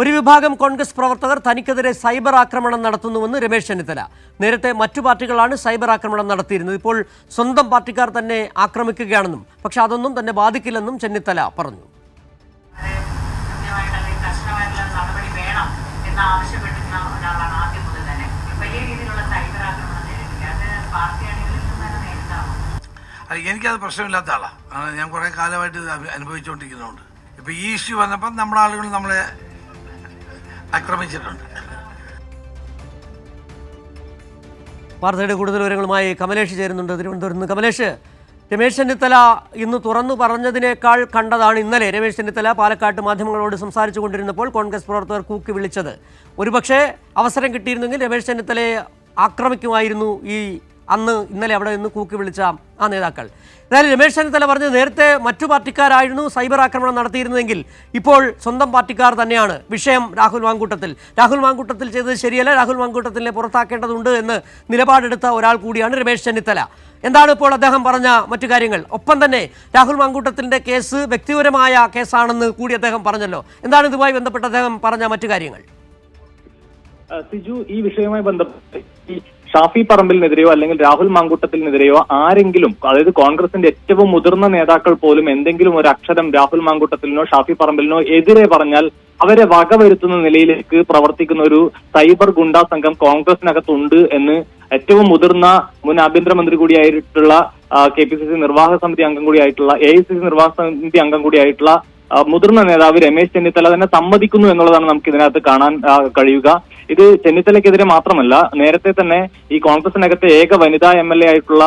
ഒരു വിഭാഗം കോൺഗ്രസ് പ്രവർത്തകർ തനിക്കെതിരെ സൈബർ ആക്രമണം നടത്തുന്നുവെന്ന് രമേശ് ചെന്നിത്തല. നേരത്തെ മറ്റു പാർട്ടികളാണ് സൈബർ ആക്രമണം നടത്തിയിരുന്നത്. ഇപ്പോൾ സ്വന്തം പാർട്ടിക്കാർ തന്നെ ആക്രമിക്കുകയാണെന്നും പക്ഷെ അതൊന്നും തന്നെ ബാധിക്കില്ലെന്നും ചെന്നിത്തല പറഞ്ഞു. എനിക്കത് പ്രശ്നമില്ലാത്ത ആളാണ് ഞാൻ കുറേ കാലമായിട്ട് അനുഭവിച്ചുകൊണ്ടിരിക്കുന്നുണ്ട് ഇപ്പൊ ഈ ഇഷ്യൂ വന്നപ്പം നമ്മുടെ ആളുകൾ നമ്മളെ ആക്രമിച്ചിട്ടുണ്ട്. വാർത്തയുടെ കൂടുതൽ വിവരങ്ങളുമായി കമലേഷ് ചേരുന്നുണ്ട്. തിരുവനന്തപുരത്ത് നിന്ന് കമലേഷ് രമേശ് ചെന്നിത്തല ഇന്ന് തുറന്നു പറഞ്ഞതിനേക്കാൾ കണ്ടതാണ് ഇന്നലെ. രമേശ് ചെന്നിത്തല പാലക്കാട്ട് മാധ്യമങ്ങളോട് സംസാരിച്ചു കൊണ്ടിരുന്നപ്പോൾ കോൺഗ്രസ് പ്രവർത്തകർ കൂക്കി വിളിച്ചത്. ഒരുപക്ഷെ അവസരം കിട്ടിയിരുന്നെങ്കിൽ രമേശ് ചെന്നിത്തലയെ ആക്രമിക്കുമായിരുന്നു ഈ അന്ന് ഇന്നലെ അവിടെ നിന്ന് കൂക്കി വിളിച്ച ആ നേതാക്കൾ. എന്നാലും രമേശ് ചെന്നിത്തല പറഞ്ഞത് നേരത്തെ മറ്റു പാർട്ടിക്കാരായിരുന്നു സൈബർ ആക്രമണം നടത്തിയിരുന്നതെങ്കിൽ ഇപ്പോൾ സ്വന്തം പാർട്ടിക്കാർ തന്നെയാണ്. വിഷയം രാഹുൽ വാങ്കൂട്ടത്തിൽ. രാഹുൽ വാങ്കൂട്ടത്തിൽ ചെയ്തത് ശരിയല്ല. രാഹുൽ വാങ്കൂട്ടത്തിനെ പുറത്താക്കേണ്ടതുണ്ട് എന്ന് നിലപാടെടുത്ത ഒരാൾ കൂടിയാണ് രമേശ് ചെന്നിത്തല. എന്താണ് ഇപ്പോൾ അദ്ദേഹം പറഞ്ഞ മറ്റു കാര്യങ്ങൾ? ഒപ്പം തന്നെ രാഹുൽ വാങ്കൂട്ടത്തിന്റെ കേസ് വ്യക്തിപരമായ കേസാണെന്ന് കൂടി അദ്ദേഹം പറഞ്ഞല്ലോ. എന്താണ് ഇതുമായി ബന്ധപ്പെട്ട് അദ്ദേഹം പറഞ്ഞ മറ്റു കാര്യങ്ങൾ? സിജു ഈ വിഷയവുമായി ബന്ധപ്പെട്ട് ഷാഫി പറമ്പിലിനെതിരെയോ അല്ലെങ്കിൽ രാഹുൽ മാങ്കൂട്ടത്തിനെതിരെയോ ആരെങ്കിലും അതായത് കോൺഗ്രസിന്റെ ഏറ്റവും മുതിർന്ന നേതാക്കൾ പോലും എന്തെങ്കിലും ഒരു അക്ഷരം രാഹുൽ മാങ്കൂട്ടത്തിനോ ഷാഫി പറമ്പിലിനോ എതിരെ പറഞ്ഞാൽ അവരെ വകവരുത്തുന്ന നിലയിലേക്ക് പ്രവർത്തിക്കുന്ന ഒരു സൈബർ ഗുണ്ടാ സംഘം കോൺഗ്രസിനകത്തുണ്ട് എന്ന് ഏറ്റവും മുതിർന്ന മുൻ ആഭ്യന്തരമന്ത്രി കൂടിയായിട്ടുള്ള കെ പി സി സി നിർവാഹക സമിതി അംഗം കൂടിയായിട്ടുള്ള എ ഐ സി സി നിർവാഹക സമിതി അംഗം കൂടിയായിട്ടുള്ള മുതിർന്ന നേതാവ് രമേശ് ചെന്നിത്തല തന്നെ സമ്മതിക്കുന്നു എന്നുള്ളതാണ് നമുക്ക് ഇതിനകത്ത് കാണാൻ കഴിയുക. ഇത് ചെന്നിത്തലയ്ക്കെതിരെ മാത്രമല്ല നേരത്തെ തന്നെ ഈ കോൺഗ്രസിനകത്തെ ഏക വനിതാ എം എൽ എ ആയിട്ടുള്ള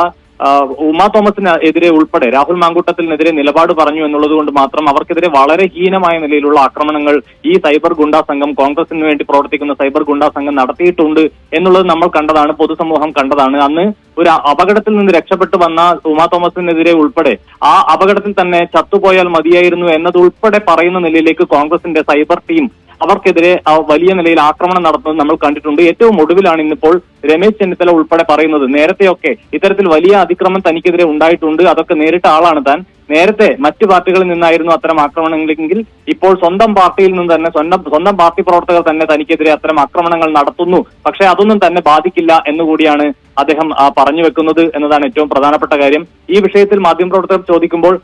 ഉമാ തോമസിന് എതിരെ ഉൾപ്പെടെ രാഹുൽ മാങ്കൂട്ടത്തിനെതിരെ നിലപാട് പറഞ്ഞു എന്നുള്ളത് കൊണ്ട് മാത്രം അവർക്കെതിരെ വളരെ ഹീനമായ നിലയിലുള്ള ആക്രമണങ്ങൾ ഈ സൈബർ ഗുണ്ടാ സംഘം കോൺഗ്രസിന് വേണ്ടി പ്രവർത്തിക്കുന്ന സൈബർ ഗുണ്ടാ സംഘം നടത്തിയിട്ടുണ്ട് എന്നുള്ളത് നമ്മൾ കണ്ടതാണ് പൊതുസമൂഹം കണ്ടതാണ്. അന്ന് ഒരു അപകടത്തിൽ നിന്ന് രക്ഷപ്പെട്ടു വന്ന ഉമാ തോമസിനെതിരെ ഉൾപ്പെടെ ആ അപകടത്തിൽ തന്നെ ചത്തുപോയാൽ മതിയായിരുന്നു എന്നതുൾപ്പെടെ പറയുന്ന നിലയിലേക്ക് കോൺഗ്രസിന്റെ സൈബർ ടീം അവർക്കെതിരെ വലിയ നിലയിൽ ആക്രമണം നടത്തുന്നത് നമ്മൾ കണ്ടിട്ടുണ്ട്. ഏറ്റവും ഒടുവിലാണ് ഇന്നിപ്പോൾ രമേശ് ചെന്നിത്തല ഉൾപ്പെടെ പറയുന്നത്. നേരത്തെയൊക്കെ ഇത്തരത്തിൽ വലിയ അതിക്രമം തനിക്കെതിരെ ഉണ്ടായിട്ടുണ്ട്. അതൊക്കെ നേരിട്ട ആളാണ് താൻ. നേരത്തെ മറ്റു പാർട്ടികളിൽ നിന്നായിരുന്നു അത്തരം ആക്രമണങ്ങളെങ്കിൽ ഇപ്പോൾ സ്വന്തം പാർട്ടിയിൽ നിന്ന് തന്നെ സ്വന്തം സ്വന്തം പാർട്ടി പ്രവർത്തകർ തന്നെ തനിക്കെതിരെ അത്തരം ആക്രമണങ്ങൾ നടത്തുന്നു. പക്ഷേ അതൊന്നും തന്നെ ബാധിക്കില്ല എന്നുകൂടിയാണ് അദ്ദേഹം പറഞ്ഞു വെക്കുന്നത് എന്നതാണ് ഏറ്റവും പ്രധാനപ്പെട്ട കാര്യം. ഈ വിഷയത്തിൽ മാധ്യമപ്രവർത്തകർ ചോദിക്കുമ്പോൾ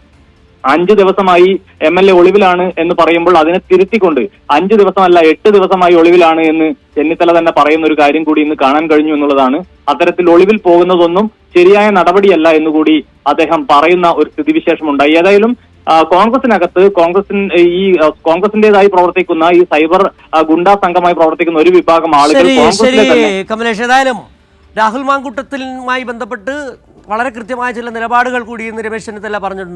അഞ്ചു ദിവസമായി എം എൽ എ ഒളിവിലാണ് എന്ന് പറയുമ്പോൾ അതിനെ തിരുത്തിക്കൊണ്ട് അഞ്ചു ദിവസമല്ല എട്ട് ദിവസമായി ഒളിവിലാണ് എന്ന് ചെന്നിത്തല തന്നെ പറയുന്ന ഒരു കാര്യം കൂടി ഇന്ന് കാണാൻ കഴിഞ്ഞു എന്നുള്ളതാണ്. അത്തരത്തിൽ ഒളിവിൽ പോകുന്നതൊന്നും ശരിയായ നടപടിയല്ല എന്നുകൂടി അദ്ദേഹം പറയുന്ന ഒരു സ്ഥിതിവിശേഷം ഉണ്ടായി ഏതായാലും കോൺഗ്രസിനകത്ത് കോൺഗ്രസിൻ ഈ കോൺഗ്രസിന്റേതായി പ്രവർത്തിക്കുന്ന ഈ സൈബർ ഗുണ്ടാ സംഘമായി പ്രവർത്തിക്കുന്ന ഒരു വിഭാഗം ആളുകൾ കമലേഷ്. ഏതായാലും രാഹുൽ മാങ്കൂട്ടത്തിലുമായി ബന്ധപ്പെട്ട് വളരെ കൃത്യമായ ചില നിലപാടുകൾ കൂടി ഇന്ന് രമേശ് ചെന്നിത്തല പറഞ്ഞിട്ടുണ്ട്.